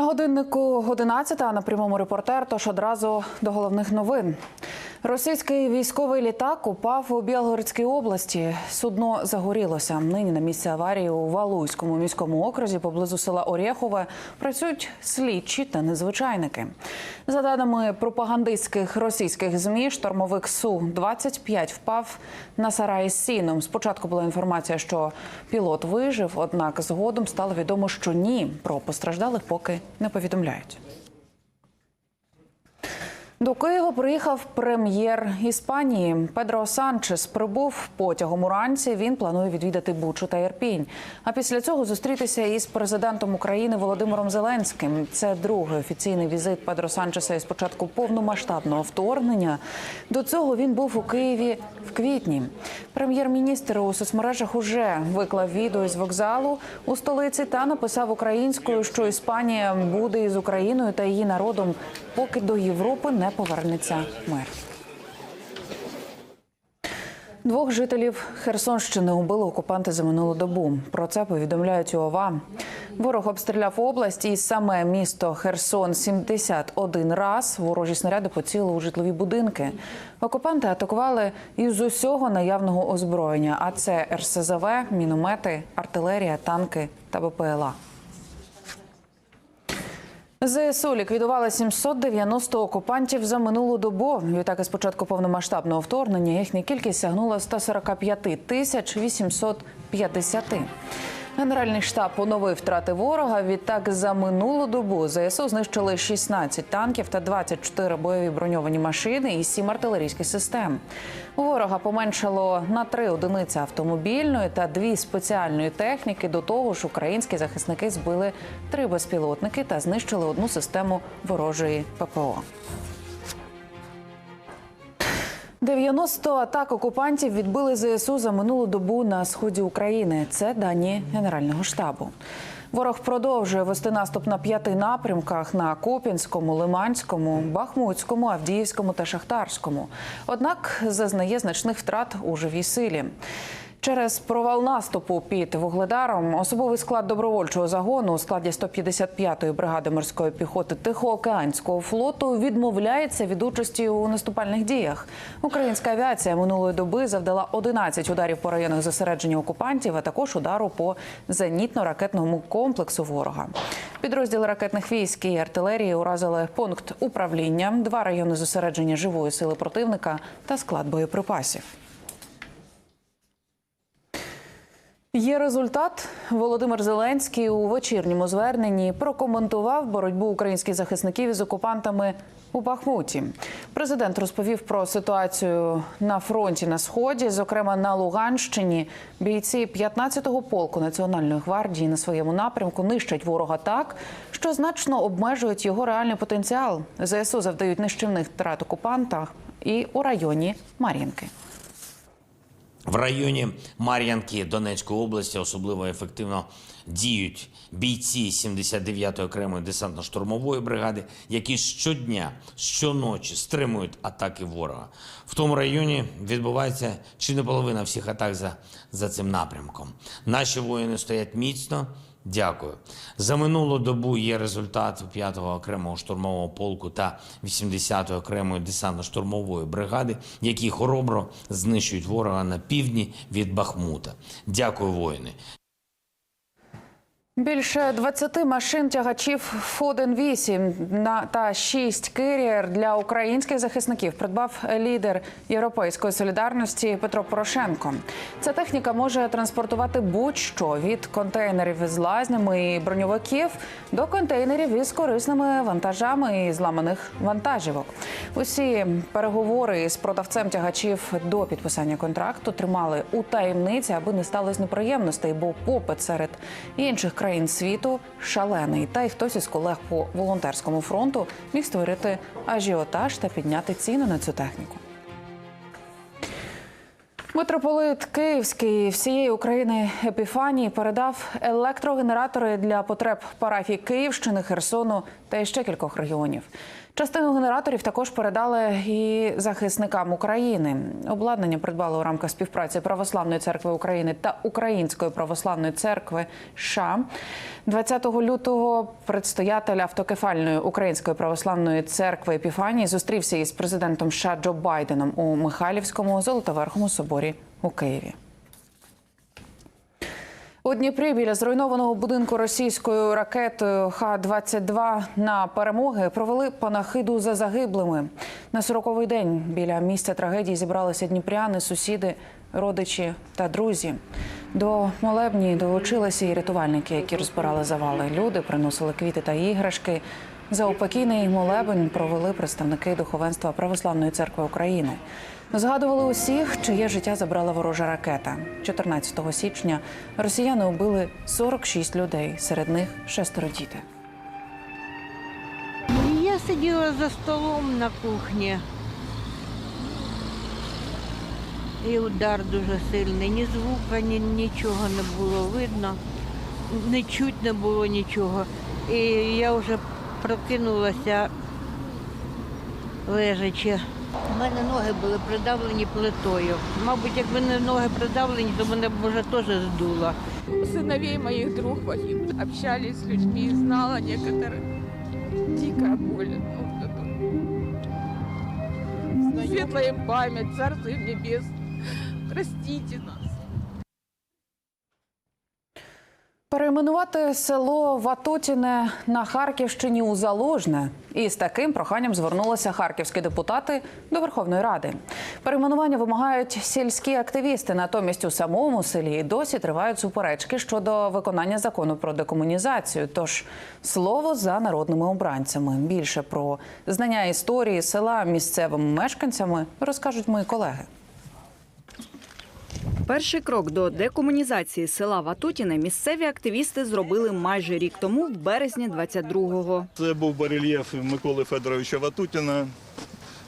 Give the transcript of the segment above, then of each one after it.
На годиннику 11 на прямому репортер. Тож одразу до головних новин. Російський військовий літак упав у Білгородській області. Судно загорілося. Нині на місці аварії у Валуйському міському окрузі поблизу села Орєхове працюють слідчі та незвичайники. За даними пропагандистських російських змі, штормовик су 25 впав на сарай з сіном. Спочатку була інформація, що пілот вижив, однак згодом стало відомо, що ні. Про постраждалих поки не повідомляють. До Києва приїхав прем'єр Іспанії Педро Санчес. Прибув потягом уранці. Він планує відвідати Бучу та Ірпінь. А після цього зустрітися із президентом України Володимиром Зеленським. Це другий офіційний візит Педро Санчеса із початку повномасштабного вторгнення. До цього він був у Києві в квітні. Прем'єр-міністр у соцмережах уже виклав відео із вокзалу у столиці та написав українською, що Іспанія буде із Україною та її народом, поки до Європи не повернеться мир. Двох жителів Херсонщини убили окупанти за минулу добу. Про це повідомляють ОВА. Ворог обстріляв область і саме місто Херсон 71 раз. Ворожі снаряди поцілили у житлові будинки. Окупанти атакували із усього наявного озброєння. А це РСЗВ, міномети, артилерія, танки та БПЛА. ЗСУ ліквідували 790 окупантів за минулу добу. Відтак, із початку повномасштабного вторгнення їхня кількість сягнула 145 тисяч 850. Генеральний штаб поновив втрати ворога. Відтак за минулу добу ЗСУ знищили 16 танків та 24 бойові броньовані машини і 7 артилерійських систем. Ворога поменшало на три одиниці автомобільної та дві спеціальної техніки. До того ж, українські захисники збили три безпілотники та знищили одну систему ворожої ППО. 90 атак окупантів відбили ЗСУ за минулу добу на сході України. Це дані Генерального штабу. Ворог продовжує вести наступ на п'яти напрямках на Купінському, Лиманському, Бахмутському, Авдіївському та Шахтарському. Однак зазнає значних втрат у живій силі. Через провал наступу під вугледаром особовий склад добровольчого загону у складі 155-ї бригади морської піхоти Тихоокеанського флоту відмовляється від участі у наступальних діях. Українська авіація минулої доби завдала 11 ударів по районах зосередження окупантів, а також удару по зенітно-ракетному комплексу ворога. Підрозділи ракетних військ і артилерії уразили пункт управління, два райони зосередження живої сили противника та склад боєприпасів. Є результат. Володимир Зеленський у вечірньому зверненні прокоментував боротьбу українських захисників із окупантами у Бахмуті. Президент розповів про ситуацію на фронті на сході, зокрема на Луганщині. Бійці 15-го полку Національної гвардії на своєму напрямку нищать ворога так, що значно обмежують його реальний потенціал. ЗСУ завдають нищівних втрат окупантах і у районі Мар'їнки. В районі Мар'янки Донецької області особливо ефективно діють бійці 79-ї окремої десантно-штурмової бригади, які щодня, щоночі стримують атаки ворога. В тому районі відбувається чи не половина всіх атак за, за цим напрямком. Наші воїни стоять міцно. Дякую. За минулу добу є результат 5-го окремого штурмового полку та 80-ї окремої десантно-штурмової бригади, які хоробро знищують ворога на півдні від Бахмута. Дякую, воїни. Більше 20 машин тягачів Фоден-8 на- та 6 кирієр для українських захисників придбав лідер Європейської солідарності Петро Порошенко. Ця техніка може транспортувати будь-що від контейнерів із лазнями і броньовиків до контейнерів із корисними вантажами і зламаних вантажівок. Усі переговори з продавцем тягачів до підписання контракту тримали у таємниці, аби не сталося неприємностей, бо попит серед інших країн світу шалений. Та й хтось із колег по волонтерському фронту міг створити ажіотаж та підняти ціни на цю техніку. Митрополит Київський всієї України Епіфанії передав електрогенератори для потреб парафій Київщини, Херсону та ще кількох регіонів. Частину генераторів також передали і захисникам України. Обладнання придбали у рамках співпраці Православної церкви України та Української православної церкви США. 20 лютого предстоятель автокефальної Української православної церкви Епіфанії зустрівся із президентом США Джо Байденом у Михайлівському Золотоверхому соборі у Києві. У Дніпрі біля зруйнованого будинку російською ракетою Х-22 на перемоги провели панахиду за загиблими. На 40-й день біля місця трагедії зібралися дніпряни, сусіди, родичі та друзі. До молебні долучилися і рятувальники, які розбирали завали. Люди приносили квіти та іграшки. За упокійний молебень провели представники духовенства Православної церкви України. Згадували усіх, чиє життя забрала ворожа ракета. 14 січня росіяни убили 46 людей, серед них шестеро дітей. Я сиділа за столом на кухні. І удар дуже сильний. Ні звука, ні, нічого не було видно, не чуть не було нічого. І я вже прокинулася лежачи. У мене ноги були придавлені плитою. Мабуть, якби не ноги придавлені, то мене б може теж здуло. У сыновей моих друг погиб. Общались с людьми, знала некоторых. Дикая боль. Ну, это- Светлая им память, царство им небес. Простите нас. Перейменувати село Ватутіне на Харківщині у Заложне. І з таким проханням звернулися харківські депутати до Верховної Ради. Перейменування вимагають сільські активісти. Натомість у самому селі досі тривають суперечки щодо виконання закону про декомунізацію. Тож слово за народними обранцями. Більше про знання історії села місцевими мешканцями розкажуть мої колеги. Перший крок до декомунізації села Ватутіне місцеві активісти зробили майже рік тому, в березні 22-го. Це був барельєф Миколи Федоровича Ватутіна,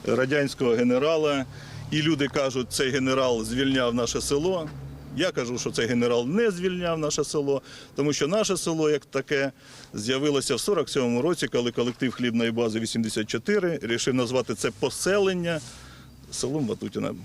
радянського генерала. І люди кажуть, цей генерал звільняв наше село. Я кажу, що цей генерал не звільняв наше село, тому що наше село, як таке, з'явилося в 47-му році, коли колектив хлібної бази 84 рішив назвати це поселення селом Ватутіна.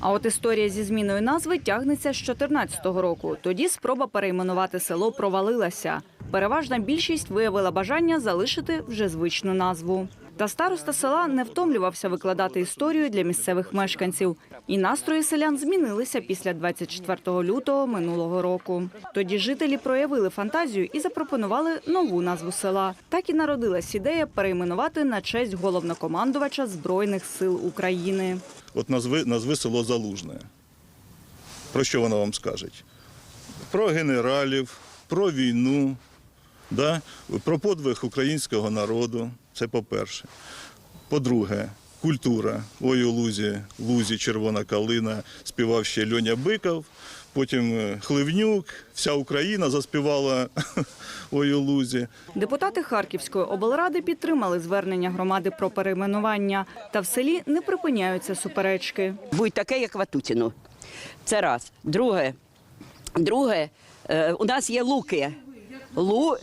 А от історія зі зміною назви тягнеться з 14-го року. Тоді спроба перейменувати село провалилася. Переважна більшість виявила бажання залишити вже звичну назву. Та староста села не втомлювався викладати історію для місцевих мешканців. І настрої селян змінилися після 24 лютого минулого року. Тоді жителі проявили фантазію і запропонували нову назву села. Так і народилась ідея перейменувати на честь головнокомандувача Збройних сил України. От назви, назви село Залужне. Про що воно вам скаже? Про генералів, про війну, да? про подвиг українського народу. Це по-перше. По-друге, культура. Ой, у лузі, лузі червона калина, співав ще Льоня Биков. Потім е, Хливнюк, вся Україна заспівала Ой у лузі. Депутати Харківської облради підтримали звернення громади про перейменування. Та в селі не припиняються суперечки. будь таке, як Ватутіну. Це раз. Друге, друге е, у нас є луки. Лу...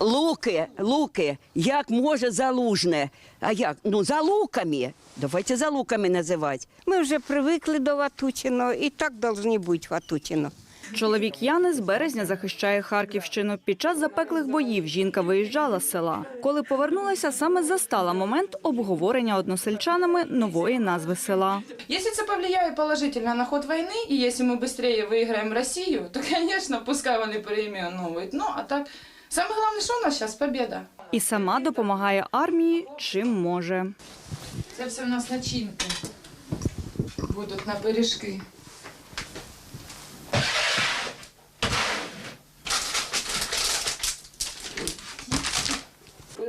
Луки, луки. Як може залужне? А як? Ну, за луками. Давайте за луками називати. Мы уже привыкли до Ватутино, и так должны быть Ватутино. Чоловік Яни з березня захищає Харківщину. Під час запеклих боїв жінка виїжджала з села. Коли повернулася, саме застала момент обговорення односельчанами нової назви села. Если это повлияет положительно на ход войны, и если мы быстрее выиграем Россию, то, конечно, пускай вони переименовывают. Ну, а так, самое головне, що у нас зараз побіда. І сама допомагає армії, чим може. Це все у нас начинки будуть на пиріжки.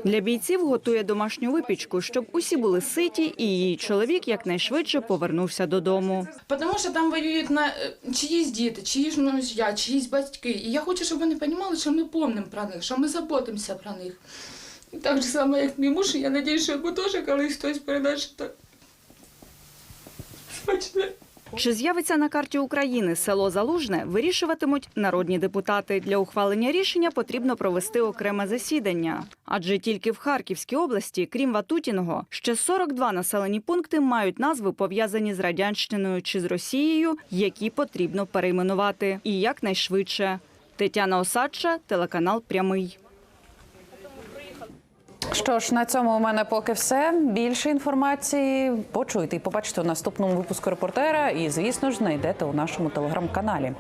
Для бійців готує домашню випічку, щоб усі були ситі, і її чоловік якнайшвидше повернувся додому. Тому що там воюють на е, чиїсь діти, чиїсь мужья, чиїсь батьки. І я хочу, щоб вони розуміли, що ми пам'ятаємо про них, що ми заботимося про них. І так же само, як мій муж, я сподіваюся, що йому теж колись хтось передасть, смачне. Чи з'явиться на карті України село Залужне, вирішуватимуть народні депутати. Для ухвалення рішення потрібно провести окреме засідання. Адже тільки в Харківській області, крім Ватутіного, ще 42 населені пункти мають назви пов'язані з радянщиною чи з Росією, які потрібно перейменувати і якнайшвидше. Тетяна Осадча, телеканал Прямий. Що ж, на цьому у мене поки все. Більше інформації почуйте і побачите у наступному випуску репортера. І, звісно ж, знайдете у нашому телеграм-каналі.